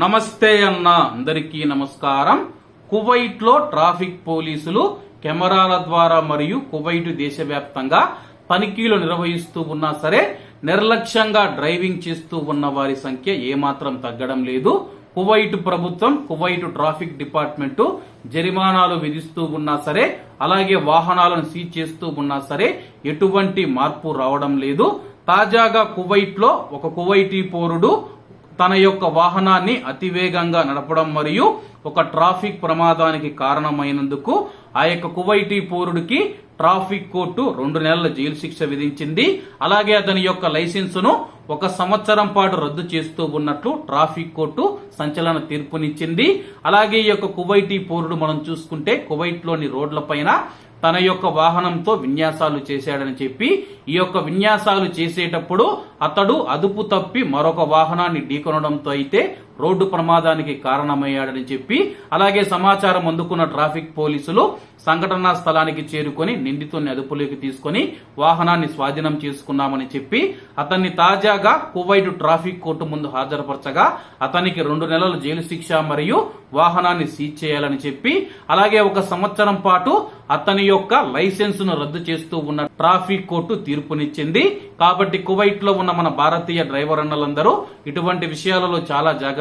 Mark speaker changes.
Speaker 1: నమస్తే అన్న అందరికీ నమస్కారం. కువైట్లో ట్రాఫిక్ పోలీసులు కెమెరాల ద్వారా మరియు కువైట్ దేశవ్యాప్తంగా తనిఖీలు నిర్వహిస్తూ ఉన్నా సరే నిర్లక్ష్యంగా డ్రైవింగ్ చేస్తూ ఉన్న వారి సంఖ్య ఏమాత్రం తగ్గడం లేదు. కువైట్ ప్రభుత్వం కువైట్ ట్రాఫిక్ డిపార్ట్మెంటు జరిమానాలు విధిస్తూ ఉన్నా సరే అలాగే వాహనాలను సీజ్ చేస్తూ ఉన్నా సరే ఎటువంటి మార్పు రావడం లేదు. తాజాగా కువైట్లో ఒక కువైటీ పౌరుడు తన యొక్క వాహనాన్ని అతివేగంగా నడపడం మరియు ఒక ట్రాఫిక్ ప్రమాదానికి కారణమైనందుకు ఆ యొక్క కువైటీ పౌరుడికి ట్రాఫిక్ కోర్టు రెండు నెలల జైలు శిక్ష విధించింది. అలాగే అతని యొక్క లైసెన్సును ఒక సంవత్సరం పాటు రద్దు చేస్తూ ఉన్నట్లు ట్రాఫిక్ కోర్టు సంచలన తీర్పునిచ్చింది. అలాగే ఈ యొక్క కువైటీ పౌరుడు మనం చూసుకుంటే కువైట్లోని రోడ్లపైన తన యొక్క వాహనంతో విన్యాసాలు చేశాడని చెప్పి ఈ యొక్క విన్యాసాలు చేసేటప్పుడు అతడు అదుపు తప్పి మరొక వాహనాన్ని ఢీకొనడంతో అయితే రోడ్డు ప్రమాదానికి కారణమయ్యాడని చెప్పి అలాగే సమాచారం అందుకున్న ట్రాఫిక్ పోలీసులు సంఘటనా స్థలానికి చేరుకొని నిందితుడిని అదుపులోకి తీసుకొని వాహనాన్ని స్వాధీనం చేసుకున్నామని చెప్పి అతన్ని తాజాగా కువైట్ ట్రాఫిక్ కోర్టు ముందు హాజరుపరచగా అతనికి రెండు నెలల జైలు శిక్ష మరియు వాహనాన్ని సీజ్ చేయాలని చెప్పి అలాగే ఒక సంవత్సరం పాటు అతని యొక్క లైసెన్స్ను రద్దు చేస్తూ ఉన్న ట్రాఫిక్ కోర్టు తీర్పునిచ్చింది. కాబట్టి కువైట్లో ఉన్న మన భారతీయ డ్రైవర్ అన్నలందరూ ఇటువంటి విషయాలలో చాలా జాగ్రత్త